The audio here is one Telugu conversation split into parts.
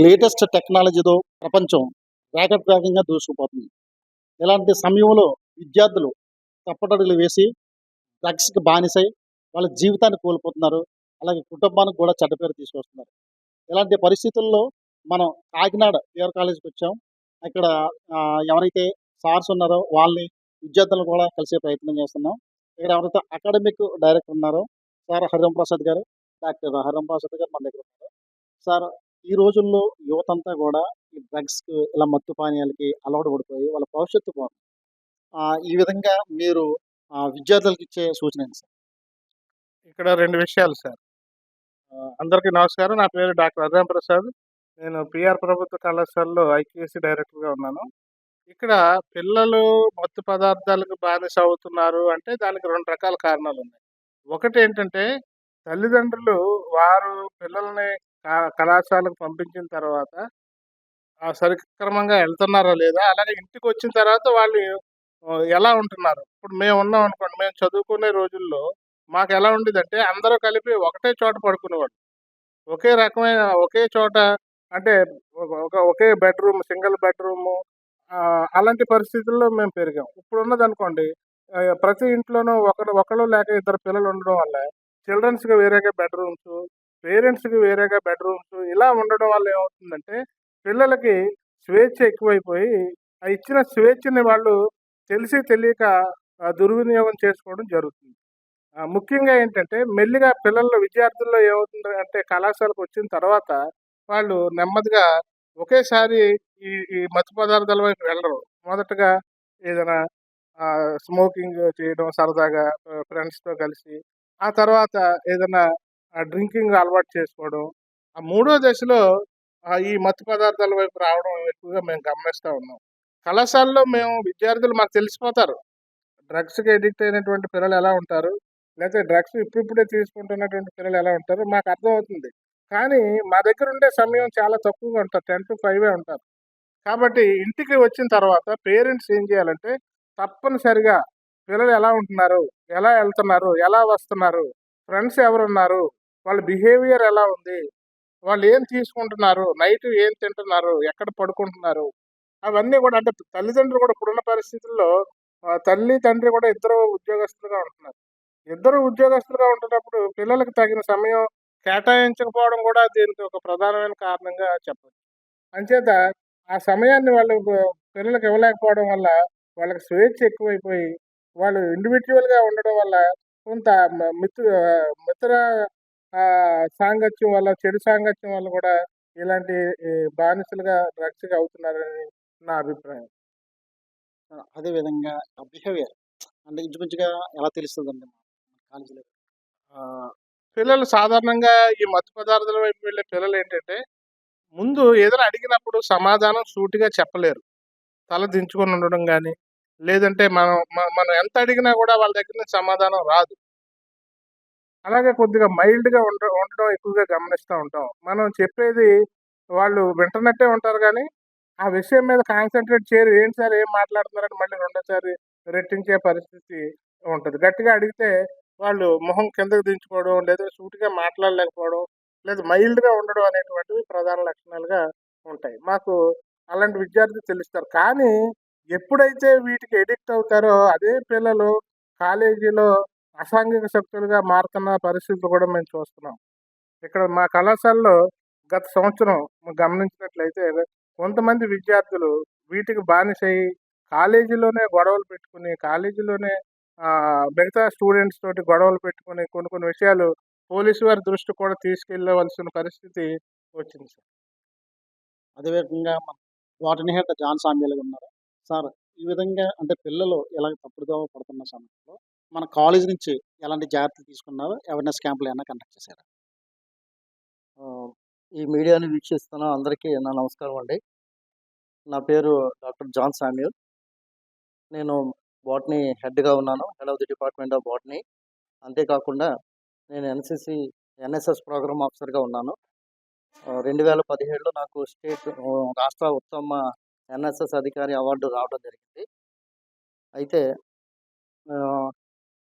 లేటెస్ట్ టెక్నాలజీతో ప్రపంచం వేగట్ వేగంగా దూసుకుపోతుంది. ఇలాంటి సమయంలో విద్యార్థులు తప్పటడుగులు వేసి డ్రగ్స్కి బానిసై వాళ్ళ జీవితాన్ని కోల్పోతున్నారు. అలాగే కుటుంబానికి కూడా చెడ్డ పేరు తీసుకొస్తున్నారు. ఇలాంటి పరిస్థితుల్లో మనం కాకినాడ పిఆర్ కాలేజీకి వచ్చాం. ఇక్కడ ఎవరైతే సార్స్ ఉన్నారో వాళ్ళని విద్యార్థులను కూడా కలిసే ప్రయత్నం చేస్తున్నాం. ఇక్కడ ఎవరైతే అకాడమిక్ డైరెక్టర్ ఉన్నారో సార్ హరిరామ్ ప్రసాద్ గారు డాక్టర్ హరిరామ్ ప్రసాద్ గారు మన దగ్గర ఉన్నారు. సార్ ఈ రోజుల్లో యువత అంతా కూడా ఈ డ్రగ్స్కి ఇలా మత్తు పానీయాలకి అలవాటు పడిపోయి వాళ్ళ భవిష్యత్తు పోతుంది ఆ, ఈ విధంగా మీరు ఆ, విద్యార్థులకు ఇచ్చే సూచన ఏంటి సార్? ఇక్కడ రెండు విషయాలు సార్. ఆ, అందరికీ నమస్కారం. నా పేరు డాక్టర్ అజయం ప్రసాద్. నేను పిఆర్ ప్రభుత్వ కళాశాలలో ఐక్యూఎస్సి డైరెక్టర్గా ఉన్నాను. ఇక్కడ పిల్లలు మత్తు పదార్థాలకు బానిస అవుతున్నారు అంటే దానికి రెండు రకాల కారణాలు ఉన్నాయి. ఒకటి ఏంటంటే తల్లిదండ్రులు వారు పిల్లల్ని కళాశాలకు పంపించిన తర్వాత సరిక్రమంగా వెళ్తున్నారా లేదా? అలాగే ఇంటికి వచ్చిన తర్వాత వాళ్ళు ఎలా ఉంటున్నారు? ఇప్పుడు మేము ఉన్నాం అనుకోండి మేము చదువుకునే రోజుల్లో మాకు ఎలా ఉండేదంటే అందరూ కలిపి ఒకటే చోట పడుకునేవాడు ఒకే రకమైన ఒకే చోట అంటే ఒక- ఒకే బెడ్రూమ్ సింగిల్ బెడ్రూమ్ అలాంటి పరిస్థితుల్లో మేము పెరిగాం. ఇప్పుడు ఉన్నది అనుకోండి ప్రతి ఇంట్లోనూ ఒకరు ఒకళ్ళు లేక ఇద్దరు పిల్లలు ఉండడం వల్ల చిల్డ్రన్స్గా వేరేగా బెడ్రూమ్స్ పేరెంట్స్కి వేరేగా బెడ్రూమ్స్ ఇలా ఉండడం వల్ల ఏమవుతుందంటే పిల్లలకి స్వేచ్ఛ ఎక్కువైపోయి ఆ ఇచ్చిన స్వేచ్ఛని వాళ్ళు తెలిసి తెలియక దుర్వినియోగం చేసుకోవడం జరుగుతుంది. ముఖ్యంగా ఏంటంటే మెల్లిగా పిల్లల్లో విద్యార్థుల్లో ఏమవుతుంది అంటే కళాశాలకు వచ్చిన తర్వాత వాళ్ళు నెమ్మదిగా ఒకేసారి ఈ ఈ మత్తు పదార్థాల వైపు వెళ్ళరు. మొదటగా ఏదైనా స్మోకింగ్ చేయడం సరదాగా ఫ్రెండ్స్తో కలిసి ఆ తర్వాత ఏదైనా డ్రింకింగ్ అలవాటు చేసుకోవడం. ఆ మూడో దశలో ఈ మత్తు పదార్థాల వైపు రావడం ఎక్కువగా మేము గమనిస్తూ ఉన్నాం. కళాశాలలో మేము విద్యార్థులు మాకు తెలిసిపోతారు. డ్రగ్స్కి ఎడిక్ట్ అయినటువంటి పిల్లలు ఎలా ఉంటారు? లేకపోతే డ్రగ్స్ ఇప్పుడిప్పుడే తీసుకుంటున్నటువంటి పిల్లలు ఎలా ఉంటారు? మాకు అర్థమవుతుంది. కానీ మా దగ్గర ఉండే సమయం చాలా తక్కువగా ఉంటారు. టెన్ టు ఫైవే ఉంటారు. కాబట్టి ఇంటికి వచ్చిన తర్వాత పేరెంట్స్ ఏం చేయాలంటే తప్పనిసరిగా పిల్లలు ఎలా ఉంటున్నారు? ఎలా వెళ్తున్నారు? ఎలా వస్తున్నారు? ఫ్రెండ్స్ ఎవరున్నారు? వాళ్ళ బిహేవియర్ ఎలా ఉంది? వాళ్ళు ఏం తీసుకుంటున్నారు? నైట్ ఏం తింటున్నారు? ఎక్కడ పడుకుంటున్నారు? అవన్నీ కూడా అంటే తల్లిదండ్రులు కూడా ఇప్పుడున్న పరిస్థితుల్లో తల్లి తండ్రి కూడా ఇద్దరు ఉద్యోగస్తులుగా ఉంటున్నారు. ఇద్దరు ఉద్యోగస్తులుగా ఉంటున్నప్పుడు పిల్లలకు తగిన సమయం కేటాయించకపోవడం కూడా దీనికి ఒక ప్రధానమైన కారణంగా చెప్పచ్చు. అంచేత ఆ సమయాన్ని వాళ్ళు పిల్లలకు ఇవ్వలేకపోవడం వల్ల వాళ్ళకి స్వేచ్ఛ ఎక్కువైపోయి వాళ్ళు ఇండివిజువల్గా ఉండడం వల్ల కొంత మ- మిత్ర సాంగత్యం వల్ల చెడు సాంగత్యం వల్ల కూడా ఇలాంటి బానిసలుగా డ్రగ్స్గా అవుతున్నారని నా అభిప్రాయం. అదే విధంగా బిహేవియర్ అంటే ఇంచుమించుగా ఎలా తెలుస్తుందండి కాలేజీలో? పిల్లలు సాధారణంగా ఈ మత్తు పదార్థాల వైపు వెళ్ళే పిల్లలు ఏంటంటే ముందు ఏదైనా అడిగినప్పుడు సమాధానం సూటిగా చెప్పలేరు. తల దించుకొని ఉండడం కానీ లేదంటే మనం మనం ఎంత అడిగినా కూడా వాళ్ళ దగ్గర నుంచి సమాధానం రాదు. అలాగే కొద్దిగా మైల్డ్గా ఉండ ఉండడం ఎక్కువగా గమనిస్తూ ఉంటాం. మనం చెప్పేది వాళ్ళు వింటనట్టే ఉంటారు కానీ ఆ విషయం మీద కాన్సన్ట్రేట్ చేయరు. ఏంటి సార్ ఏం మాట్లాడుతున్నారని మళ్ళీ రెండోసారి రెట్టించే పరిస్థితి ఉంటుంది. గట్టిగా అడిగితే వాళ్ళు మొహం కిందకు దించుకోవడం లేదా సూటిగా మాట్లాడలేకపోవడం లేదా మైల్డ్గా ఉండడం అనేటువంటివి ప్రధాన లక్షణాలుగా ఉంటాయి. మాకు అలాంటి విద్యార్థులు తెలుస్తారు. కానీ ఎప్పుడైతే వీటికి ఎడిక్ట్ అవుతారో అదే పిల్లలు కాలేజీలో అసాంఘిక శక్తులుగా మారుతున్న పరిస్థితులు కూడా మేము చూస్తున్నాం. ఇక్కడ మా కళాశాలలో గత సంవత్సరం గమనించినట్లయితే కొంతమంది విద్యార్థులు వీటికి బానిసయి కాలేజీలోనే గొడవలు పెట్టుకుని కాలేజీలోనే మిగతా స్టూడెంట్స్ తోటి గొడవలు పెట్టుకుని కొన్ని కొన్ని విషయాలు పోలీసు వారి దృష్టి కూడా తీసుకెళ్ళవలసిన పరిస్థితి వచ్చింది సార్. అదేవిధంగా మన వాటిని హేట జాన్ సామ్యాలు ఉన్నారు. సార్ ఈ విధంగా అంటే పిల్లలు ఎలా తప్పుడుదోవ పడుతున్న సమయంలో మన కాలేజ్ నుంచి ఎలాంటి జాగ్రత్తలు తీసుకున్నారో అవేర్నెస్ క్యాంపులు ఏమైనా కండక్ట్ చేశారా? ఈ మీడియాని వీక్షిస్తున్న అందరికీ నా నమస్కారం అండి. నా పేరు డాక్టర్ జాన్ శామ్యూల్ నేను బాటనీ హెడ్గా ఉన్నాను. Head of the department of botany. అంతేకాకుండా నేను ఎన్సిసి ఎన్ఎస్ఎస్ ప్రోగ్రామ్ ఆఫీసర్గా ఉన్నాను. రెండు వేల పదిహేడులో నాకు స్టేట్ రాష్ట్ర ఉత్తమ ఎన్ఎస్ఎస్ అధికారి అవార్డు రావడం జరిగింది. అయితే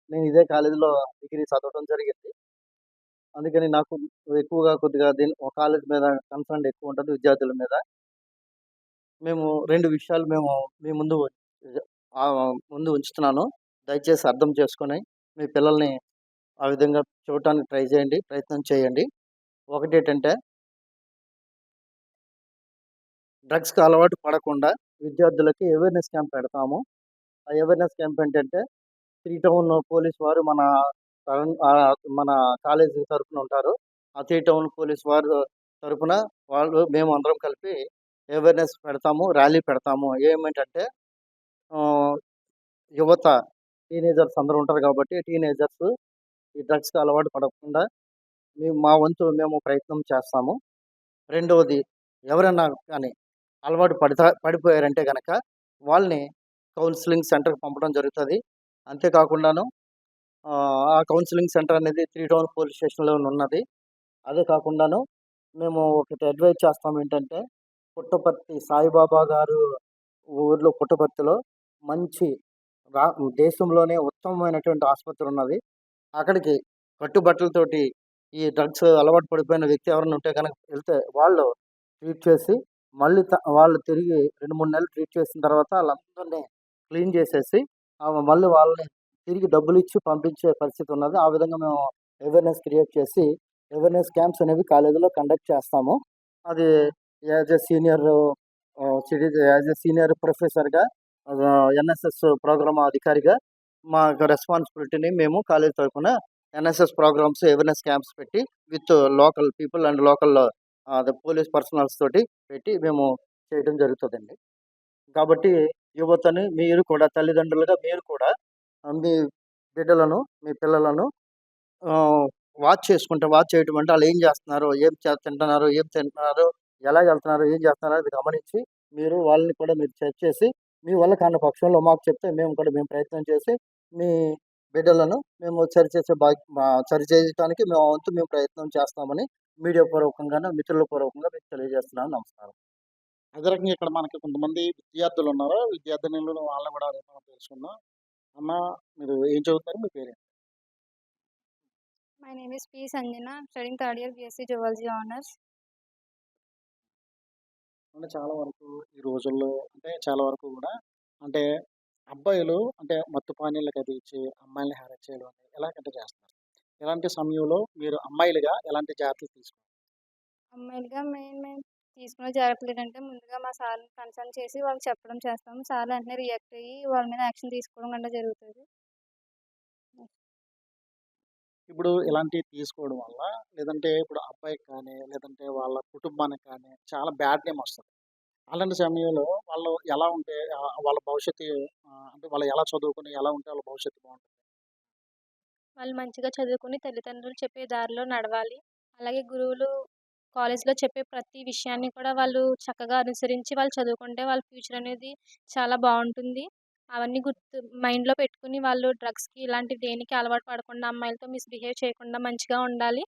నేను ఇదే కాలేజీలో డిగ్రీ చదవడం జరిగింది. అందుకని నాకు ఎక్కువగా కొద్దిగా దీని ఒక కాలేజ్ మీద కన్సర్న్ ఎక్కువ ఉంటుంది విద్యార్థుల మీద. మేము రెండు విషయాలు మేము మీ ముందు ముందు ఉంచుతున్నాను. దయచేసి అర్థం చేసుకొని మీ పిల్లల్ని ఆ విధంగా చూడటానికి ట్రై చేయండి ప్రయత్నం చేయండి. ఒకటి ఏంటంటే డ్రగ్స్కి అలవాటు పడకుండా విద్యార్థులకి అవేర్నెస్ క్యాంప్ పెడతాము. ఆ అవేర్నెస్ క్యాంప్ ఏంటంటే త్రీ టౌన్ పోలీస్ వారు మన మన కాలేజీ తరపున ఉంటారు. ఆ త్రీ టౌన్ పోలీస్ వారు తరపున వాళ్ళు మేము అందరం కలిపి అవేర్నెస్ పెడతాము ర్యాలీ పెడతాము. ఏమిటంటే యువత టీనేజర్స్ అందరూ ఉంటారు కాబట్టి టీనేజర్స్ ఈ డ్రగ్స్కి అలవాటు పడకుండా మేము మా వంతు మేము ప్రయత్నం చేస్తాము. రెండవది ఎవరైనా కానీ అలవాటు పడతా పడిపోయారంటే కనుక వాళ్ళని కౌన్సిలింగ్ సెంటర్కి పంపడం జరుగుతుంది. అంతేకాకుండాను ఆ, కౌన్సిలింగ్ సెంటర్ అనేది త్రీ టౌన్ పోలీస్ స్టేషన్లో ఉన్నది. అదే కాకుండాను మేము ఒకటి అడ్వైజ్ చేస్తాం ఏంటంటే పుట్టపర్తి సాయిబాబా గారు ఊర్లో పుట్టపర్తిలో మంచి రా దేశంలోనే ఉత్తమమైనటువంటి ఆసుపత్రి ఉన్నది. అక్కడికి కట్టుబట్టలతోటి ఈ డ్రగ్స్ అలవాటు పడిపోయిన వ్యక్తి ఎవరైనా ఉంటే కనుక వెళ్తే వాళ్ళు ట్రీట్ చేసి మళ్ళీ త- వాళ్ళు తిరిగి రెండు మూడు నెలలు ట్రీట్ చేసిన తర్వాత వాళ్ళందరినీ క్లీన్ చేసేసి మళ్ళీ వాళ్ళని తిరిగి డబ్బులు ఇచ్చి పంపించే పరిస్థితి ఉన్నది. ఆ విధంగా మేము అవేర్నెస్ క్రియేట్ చేసి అవేర్నెస్ క్యాంప్స్ అనేవి కాలేజీలో కండక్ట్ చేస్తాము. అది as a senior city as a senior ప్రొఫెసర్గా ఎన్ఎస్ఎస్ ప్రోగ్రామ్ అధికారిగా మా రెస్పాన్సిబిలిటీని మేము కాలేజ్ తరఫున ఎన్ఎస్ఎస్ ప్రోగ్రామ్స్ అవేర్నెస్ క్యాంప్స్ పెట్టి with local people and local police personals తోటి పెట్టి మేము చేయడం జరుగుతుందండి. కాబట్టి యువతని మీరు కూడా తల్లిదండ్రులుగా మీరు కూడా మీ బిడ్డలను మీ పిల్లలను వాచ్ చేసుకుంటే వాచ్ చేయటం అంటే వాళ్ళు ఏం చేస్తున్నారు? ఏం తింటున్నారు? ఏం తింటున్నారు? ఎలా వెళ్తున్నారు? ఏం చేస్తున్నారు? అది గమనించి మీరు వాళ్ళని కూడా మీరు చెక్ చేసి మీ వల్ల కాని పక్షంలో మాకు చెప్తే మేము కూడా మేము ప్రయత్నం చేసి మీ బిడ్డలను మేము సరిచేసే బా సరిచేయడానికి సరి మేము వంతు మేము ప్రయత్నం చేస్తామని మీడియా పూర్వకంగానే మిత్రుల పూర్వకంగా మీకు తెలియజేస్తున్నాను. నమస్కారం. అదే రకంగా ఇక్కడ మనకి కొంతమంది విద్యార్థులు ఉన్నారు? విద్యార్థినులు వాళ్ళని కూడా అడుగుతాం తెలుసుకుందాం. అన్న మీరు ఏం చదువుతారు? మీ పేరు name is P. Sanjana. I'm studying third year BSc Zoology Honors. అంటే చాలా వరకు ఈ రోజుల్లో అంటే చాలా వరకు కూడా అంటే అబ్బాయిలు అంటే మత్తు పానీయాలకు అది ఇచ్చి అమ్మాయిల్ని హ్యారెస్ చేయడం అనేది ఎలాగంటే చేస్తున్నారు? ఎలాంటి సమయంలో మీరు అమ్మాయిలుగా ఎలాంటి జాగ్రత్తలు తీసుకుంటారు అమ్మాయిలుగా మెయిన్ మేము తీసుకునే జాగ్రత్తలు ఏంటంటే ముందుగా మా సార్ని కన్సల్ట్ చేసి వాళ్ళకి చెప్పడం చేస్తాము. సార్ వెంటనే రియాక్ట్ అయ్యి వాళ్ళ మీద యాక్షన్ తీసుకోవడం కంటే జరుగుతుంది. ఇప్పుడు ఇలాంటివి తీసుకోవడం వల్ల లేదంటే ఇప్పుడు అబ్బాయికి కానీ లేదంటే వాళ్ళ కుటుంబానికి కానీ చాలా బ్యాడ్ నేమ్ వస్తుంది. అలాంటి సమయంలో వాళ్ళు ఎలా ఉంటే వాళ్ళ భవిష్యత్తు అంటే వాళ్ళు ఎలా చదువుకుని ఎలా ఉంటే వాళ్ళ భవిష్యత్తు బాగుంటుంది? వాళ్ళు మంచిగా చదువుకుని తల్లిదండ్రులు చెప్పే దారిలో నడవాలి. అలాగే గురువులు కాలేజ్లో చెప్పే ప్రతి విషయాన్ని కూడా వాళ్ళు చక్కగా అనుసరించి వాళ్ళు చదువుకుంటే వాళ్ళ ఫ్యూచర్ అనేది చాలా బాగుంటుంది. అవన్నీ గుర్తు మైండ్లో పెట్టుకుని వాళ్ళు డ్రగ్స్కి ఇలాంటి దేనికి అలవాటు పడకుండా అమ్మాయిలతో మిస్బిహేవ్ చేయకుండా మంచిగా ఉండాలి.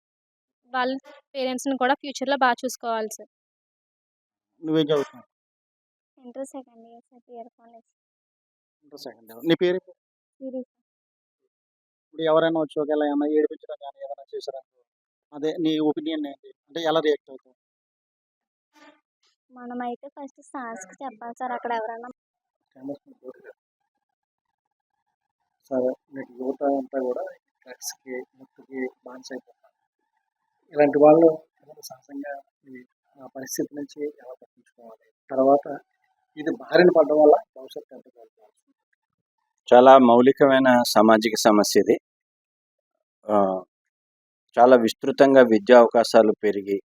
వాళ్ళ పేరెంట్స్ని కూడా ఫ్యూచర్లో బాగా చూసుకోవాలి సార్. నువ్వేం చదువుతున్నావు? Inter second year second year college. Inter second year నీ పేరు సిరీస్ ఇప్పుడు ఎవరైనా వచ్చి ఒకవేళ ఏమైనా ఏడిపించడం కానీ ఏమైనా చేశారనుకో అదే నీ ఒపీనియన్ ఏంటి? అంటే ఎలా రియాక్ట్ అవుతావు? మనమైతే ఫస్ట్ సార్స్కి చెప్పాలి సార్. అక్కడ ఎవరైనా సరే మీకు యువత అంతా కూడా డ్రగ్స్కి ముట్టుకి బానిస అయిపోతున్నారు ఇలాంటి వాళ్ళు సహజంగా ఈ ఆ పరిస్థితి నుంచి ఎలా తప్పించుకోవాలి? తర్వాత ఇది బారిన పడడం వల్ల భవిష్యత్తు ఎంత చాలా మౌలికమైన సామాజిక సమస్య ఇది. ఆ, చాలా విస్తృతంగా విద్యా అవకాశాలు పెరిగి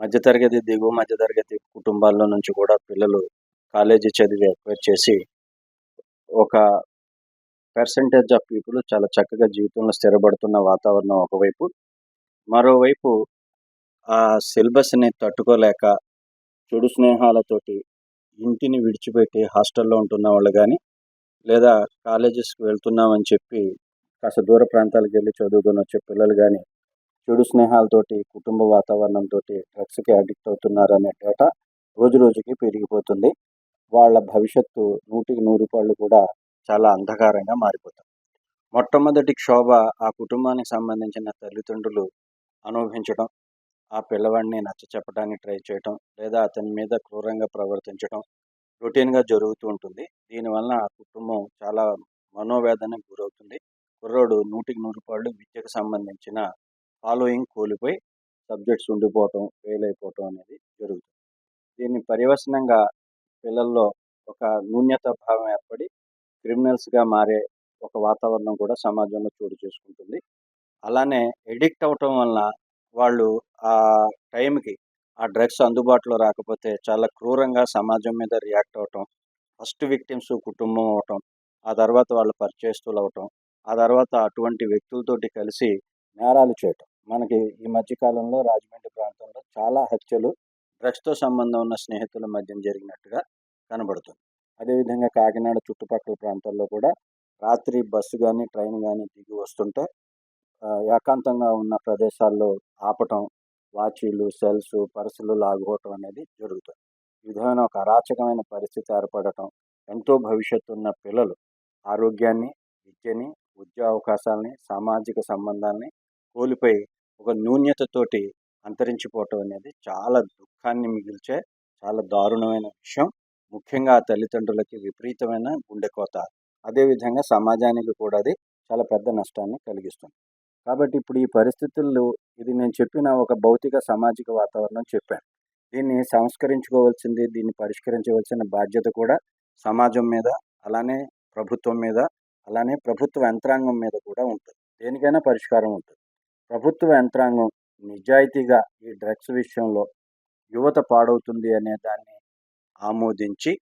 మధ్యతరగతి దిగువ మధ్యతరగతి కుటుంబాల్లో నుంచి కూడా పిల్లలు కాలేజీ చదివి ఎక్వైర్ చేసి ఒక పర్సంటేజ్ ఆఫ్ పీపుల్ చాలా చక్కగా జీవితంలో స్థిరపడుతున్న వాతావరణం ఒకవైపు. మరోవైపు ఆ సిలబస్ని తట్టుకోలేక చెడు స్నేహాలతోటి ఇంటిని విడిచిపెట్టి హాస్టల్లో ఉంటున్న వాళ్ళు కానీ లేదా కాలేజెస్కి వెళ్తున్నామని చెప్పి కాస్త దూర ప్రాంతాలకు వెళ్ళి చదువుకొని వచ్చే పిల్లలు కానీ చెడు స్నేహాలతోటి కుటుంబ వాతావరణంతో డ్రగ్స్కి అడిక్ట్ అవుతున్నారనే డేటా రోజు రోజుకి పెరిగిపోతుంది. వాళ్ళ భవిష్యత్తు నూటికి నూరు రూపాయలు కూడా చాలా అంధకారంగా మారిపోతుంది మొట్టమొదటి క్షోభ ఆ కుటుంబానికి సంబంధించిన తల్లిదండ్రులు అనుభవించడం ఆ పిల్లవాడిని నచ్చ చెప్పడానికి ట్రై చేయటం లేదా అతని మీద క్రూరంగా ప్రవర్తించడం రొటీన్గా జరుగుతూ ఉంటుంది. దీనివల్ల ఆ కుటుంబం చాలా మనోవేదనకు గురవుతుంది. కుర్రోడు నూటికి నూరు పాళ్ళు విద్యకు సంబంధించిన ఫాలోయింగ్ కోల్పోయి సబ్జెక్ట్స్ ఉండిపోవటం ఫెయిల్ అయిపోవటం అనేది జరుగుతుంది. దీన్ని పర్యవసనంగా పిల్లల్లో ఒక నూన్యత భావం ఏర్పడి క్రిమినల్స్గా మారే ఒక వాతావరణం కూడా సమాజంలో చోటు చేసుకుంటుంది. అలానే ఎడిక్ట్ అవటం వలన వాళ్ళు ఆ టైంకి ఆ డ్రగ్స్ అందుబాటులో రాకపోతే చాలా క్రూరంగా సమాజం మీద రియాక్ట్ అవటం ఫస్ట్ విక్టిమ్స్ కుటుంబం అవటం ఆ తర్వాత వాళ్ళు పరిచయస్తులు అవటం ఆ తర్వాత అటువంటి వ్యక్తులతోటి కలిసి నేరాలు చేయటం. మనకి ఈ మధ్యకాలంలో రాజమండ్రి ప్రాంతంలో చాలా హత్యలు డ్రగ్స్తో సంబంధం ఉన్న స్నేహితుల మధ్య జరిగినట్టుగా కనబడుతుంది. అదేవిధంగా కాకినాడ చుట్టుపక్కల ప్రాంతాల్లో కూడా రాత్రి బస్సు కానీ ట్రైన్ కానీ దిగి వస్తుంటే ఏకాంతంగా ఉన్న ప్రదేశాల్లో ఆపటం వాచీలు సెల్స్ పర్సులు లాగుకోవటం అనేది జరుగుతుంది. ఈ విధమైన ఒక అరాచకమైన పరిస్థితి ఏర్పడటం ఎంతో భవిష్యత్తు ఉన్న పిల్లలు ఆరోగ్యాన్ని విద్యని ఉద్యోగ అవకాశాలని సామాజిక సంబంధాలని కోల్పోయి ఒక నూన్యతతోటి అంతరించిపోవటం అనేది చాలా దుఃఖాన్ని మిగిల్చే చాలా దారుణమైన విషయం. ముఖ్యంగా ఆ తల్లిదండ్రులకి విపరీతమైన గుండెకోత అదేవిధంగా సమాజానికి కూడా అది చాలా పెద్ద నష్టాన్ని కలిగిస్తుంది. కాబట్టి ఇప్పుడు ఈ పరిస్థితుల్లో ఇది నేను చెప్పిన ఒక భౌతిక సామాజిక వాతావరణం చెప్పాను. దీన్ని సంస్కరించుకోవాల్సింది దీన్ని పరిష్కరించవలసిన బాధ్యత కూడా సమాజం మీద అలానే ప్రభుత్వం మీద అలానే ప్రభుత్వ యంత్రాంగం మీద కూడా ఉంటుంది. దేనికైనా పరిష్కారం ఉంటుంది. ప్రభుత్వ యంత్రాంగం నిజాయితీగా ఈ డ్రగ్స్ విషయంలో యువత పాడవుతుంది అనే దాన్ని ఆమోదించి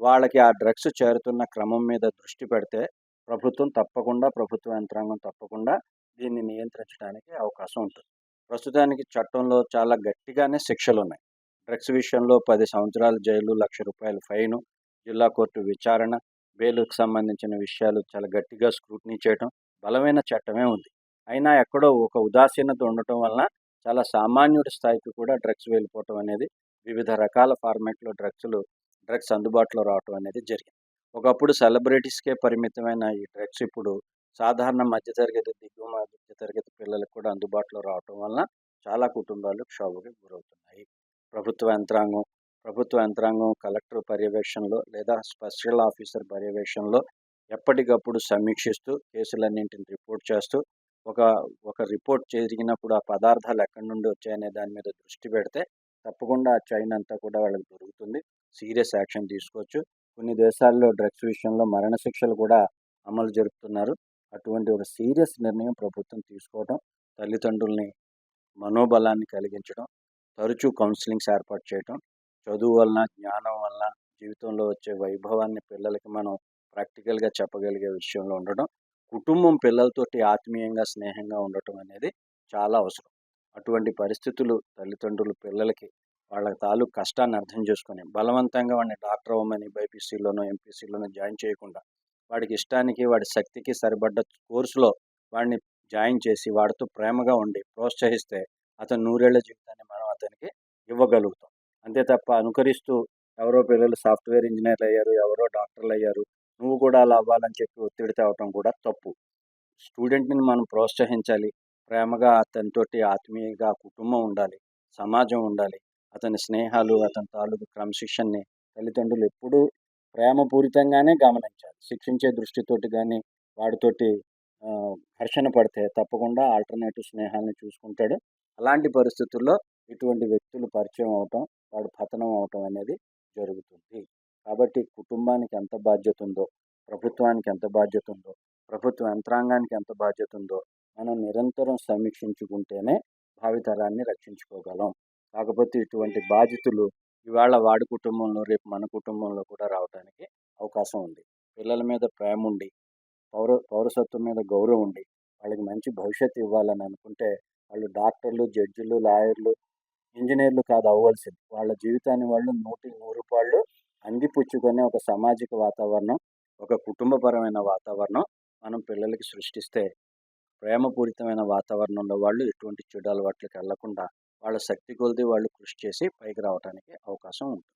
వాళ్ళకి ఆ డ్రగ్స్ చేరుతున్న క్రమం మీద దృష్టి పెడితే ప్రభుత్వం తప్పకుండా ప్రభుత్వ యంత్రాంగం తప్పకుండా దీన్ని నియంత్రించడానికి అవకాశం ఉంటుంది. ప్రస్తుతానికి చట్టంలో చాలా గట్టిగానే శిక్షలు ఉన్నాయి డ్రగ్స్ విషయంలో పది సంవత్సరాల జైలు లక్ష రూపాయల ఫైను జిల్లా కోర్టు విచారణ బెయిల్కు సంబంధించిన విషయాలు చాలా గట్టిగా స్క్రూటినీ చేయడం బలమైన చట్టమే ఉంది. అయినా ఎక్కడో ఒక ఉదాసీనత ఉండటం వలన చాలా సామాన్యుడి స్థాయికి కూడా డ్రగ్స్ వెళ్ళిపోవటం అనేది వివిధ రకాల ఫార్మాట్లో డ్రగ్స్లు డ్రగ్స్ అందుబాటులో రావటం అనేది జరిగింది. ఒకప్పుడు సెలబ్రిటీస్కే పరిమితమైన ఈ డ్రగ్స్ ఇప్పుడు సాధారణ మధ్యతరగతి దిగువ మధ్యతరగతి పిల్లలకు కూడా అందుబాటులో రావటం వలన చాలా కుటుంబాలు క్షోభకి గురవుతున్నాయి. ప్రభుత్వ యంత్రాంగం ప్రభుత్వ యంత్రాంగం కలెక్టర్ పర్యవేక్షణలో లేదా స్పెషల్ ఆఫీసర్ పర్యవేక్షణలో ఎప్పటికప్పుడు సమీక్షిస్తూ కేసులన్నింటిని రిపోర్ట్ చేస్తూ ఒక ఒక రిపోర్ట్ జరిగినప్పుడు ఆ పదార్థాలు ఎక్కడి నుండి వచ్చాయనే దాని మీద దృష్టి పెడితే తప్పకుండా ఆ చైన్ అంతా కూడా వాళ్ళకి దొరుకుతుంది. సీరియస్ యాక్షన్ తీసుకోవచ్చు. కొన్ని దేశాల్లో డ్రగ్స్ విషయంలో మరణశిక్షలు కూడా అమలు జరుపుతున్నారు. అటువంటి ఒక సీరియస్ నిర్ణయం ప్రభుత్వం తీసుకోవడం తల్లిదండ్రుల్ని మనోబలాన్ని కలిగించడం తరచూ కౌన్సిలింగ్స్ ఏర్పాటు చేయడం చదువు వలన జ్ఞానం వలన జీవితంలో వచ్చే వైభవాన్ని పిల్లలకి మనం ప్రాక్టికల్గా చెప్పగలిగే విషయంలో ఉండడం కుటుంబం పిల్లలతోటి ఆత్మీయంగా స్నేహంగా ఉండటం అనేది చాలా అవసరం. అటువంటి పరిస్థితులు తల్లిదండ్రులు పిల్లలకి వాళ్ళ తాలూకు కష్టాన్ని అర్థం చేసుకొని బలవంతంగా వాడిని డాక్టర్ అవ్వమని బైపీసీలోనో ఎంపీసీలోనో జాయిన్ చేయకుండా వాడికి ఇష్టానికి వాడి శక్తికి సరిపడ్డ కోర్సులో వాడిని జాయిన్ చేసి వాడితో ప్రేమగా ఉండి ప్రోత్సహిస్తే అతను నూరేళ్ళ జీవితాన్ని మనం అతనికి ఇవ్వగలుగుతాం. అంతే తప్ప అనుకరిస్తూ ఎవరో పిల్లలు సాఫ్ట్వేర్ ఇంజనీర్లు అయ్యారు ఎవరో డాక్టర్లు అయ్యారు నువ్వు కూడా అలా అవ్వాలని చెప్పి ఒత్తిడి తేవటం కూడా తప్పు. స్టూడెంట్ని మనం ప్రోత్సహించాలి. ప్రేమగా అతనితోటి ఆత్మీయంగా కుటుంబం ఉండాలి. సమాజం ఉండాలి. అతని స్నేహాలు అతని తాలూకు క్రమశిక్షణని తల్లిదండ్రులు ఎప్పుడూ ప్రేమపూరితంగానే గమనించాలి. శిక్షించే దృష్టితోటి కానీ వాడితోటి ఘర్షణ పడితే తప్పకుండా ఆల్టర్నేటివ్ స్నేహాలను చూసుకుంటాడు. అలాంటి పరిస్థితుల్లో ఇటువంటి వ్యక్తులు పరిచయం అవటం వాడు పతనం అవటం అనేది జరుగుతుంది. కాబట్టి కుటుంబానికి ఎంత బాధ్యత ఉందో ప్రభుత్వానికి ఎంత బాధ్యత ఉందో ప్రభుత్వ యంత్రాంగానికి ఎంత బాధ్యత ఉందో మనం నిరంతరం సమీక్షించుకుంటేనే భావితరాన్ని రక్షించుకోగలం. కాకపోతే ఇటువంటి బాధ్యతలు ఇవాళ వాడి కుటుంబంలో రేపు మన కుటుంబంలో కూడా రావడానికి అవకాశం ఉంది. పిల్లల మీద ప్రేమ ఉండి పౌర పౌరసత్వం మీద గౌరవం ఉండి వాళ్ళకి మంచి భవిష్యత్తు ఇవ్వాలని అనుకుంటే వాళ్ళు డాక్టర్లు జడ్జిలు లాయర్లు ఇంజనీర్లు కాదు అవ్వాల్సింది. వాళ్ళ జీవితాన్ని వాళ్ళు నూటి నూరు రూపాయలు అందిపుచ్చుకునే ఒక సామాజిక వాతావరణం ఒక కుటుంబపరమైన వాతావరణం మనం పిల్లలకి సృష్టిస్తే ప్రేమపూరితమైన వాతావరణంలో వాళ్ళు ఎటువంటి చెడు అలవాట్లకు వెళ్ళకుండా వాళ్ళ శక్తి కొలిది వాళ్ళు కృషి చేసి పైకి రావడానికి అవకాశం ఉంటుంది.